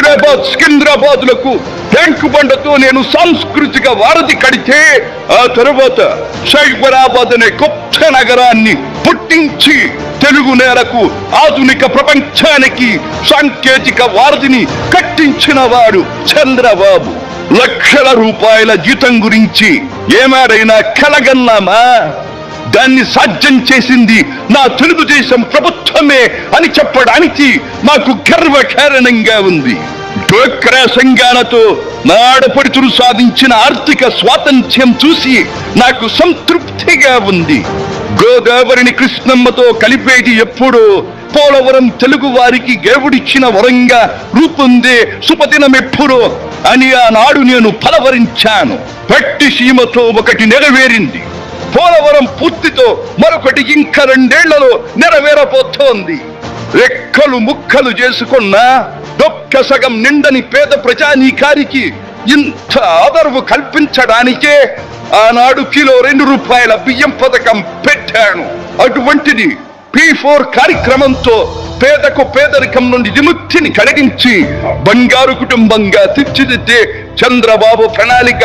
హజీరాబాద్ సికింద్రాబాద్లకు tank బండతో నేను సాంస్కృతిక వారధి కడితే ఆ తరువాత సైబరాబాద్ అనే గొప్ప నగరాన్ని పుట్టించి తెలుగు నేలకు ఆధునిక ప్రపంచానికి సాంకేతిక వారధిని కట్టించిన వాడు చంద్రబాబు. లక్షల రూపాయల జీతం గురించి ఏమాడైనా కలగన్నామా? దాన్ని సాధ్యం చేసింది నా తెలుగుదేశం ప్రభుత్వమే అని చెప్పడానికి నాకు గర్వకారణంగా ఉంది. డోక్రా సంఘాలతో నా ఆడపడుచులు సాధించిన ఆర్థిక స్వాతంత్ర్యం చూసి నాకు సంతృప్తిగా ఉంది. గోదావరిని కృష్ణమ్మతో కలిపేది ఎప్పుడో పోలవరం తెలుగు వారికి దేవుడిచ్చిన వరంగా రూపొందే సుపదినం ఎప్పుడో అని ఆనాడు నేను పలవరించాను. పట్టి సీమతో ఒకటి నెరవేరింది. పోలవరం పూర్తితో మరొకటి ఇంకా రెండేళ్ళలో నెరవేరబోతోంది. రెక్కలు ముక్కలు చేసుకున్న డొక్క సగం నిండని పేద ప్రజానీకారికి ఇంత ఆదరవు కల్పించడానికే ఆనాడు కిలో రెండు రూపాయల బియ్యం పథకం పెట్టాను. అటువంటిది పి ఫోర్ కార్యక్రమంతో పేదకు పేదరికం నుండి విముక్తిని కలిగించి బంగారు కుటుంబంగా తీర్చిదిద్దే చంద్రబాబు ప్రణాళిక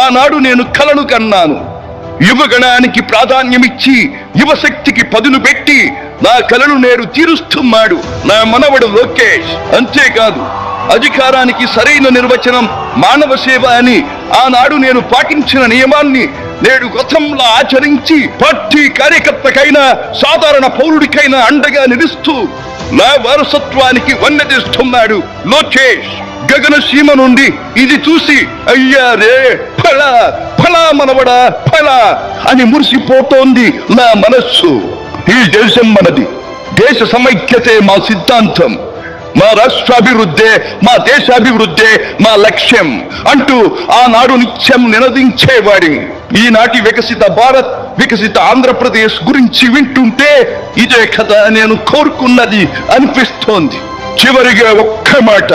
ఆనాడు నేను కలను కన్నాను. యువగణానికి ప్రాధాన్యమిచ్చి యువశక్తికి పదును పెట్టి నా కలను నేడు తీరుస్తున్నాడు నా మనవడు లోకేష్. అంతేకాదు అధికారానికి సరైన నిర్వచనం మానవ సేవ అని ఆనాడు నేను పాటించిన నియమాన్ని నేడు గతంలో ఆచరించి పార్టీ కార్యకర్తకైనా సాధారణ పౌరుడికైనా అండగా నిలుస్తూ నా వారసత్వానికి వన్నెదిస్తున్నాడు లోకేష్. గగన సీమ నుండి ఇది చూసి అయ్యా రే ఫలా ఫల మనవడా ఫలా అని మురిసిపోతోంది నా మనస్సు. ఈ దేశం మనది. దేశ సమైక్యతే మా సిద్ధాంతం. మా రాష్ట్రాభివృద్ధే మా దేశాభివృద్ధే మా లక్ష్యం అంటూ ఆనాడు నిత్యం నినదించేవాడి. ఈనాటి వికసిత భారత్ వికసిత ఆంధ్రప్రదేశ్ గురించి వింటుంటే ఇదే కథ నేను కోరుకున్నది అనిపిస్తోంది. చివరిగా ఒక్క మాట.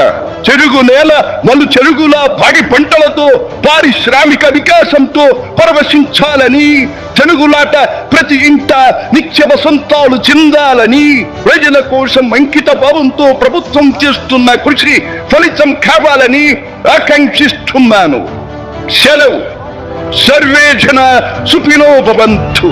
చెరుగు నేల మలు చెరుగుల పాడి పంటలతో పారిశ్రామిక వికాసంతో పరవశించాలని చెరుగులాట ప్రతి ఇంట నిత్య వసంతాలు చెందాలని ప్రజల కోసం అంకిత భావంతో ప్రభుత్వం చేస్తున్న కృషి ఫలితం కావాలని ఆకాంక్షిస్తున్నాను. సెలవు. सर्वे जना सुपिनो बबंधु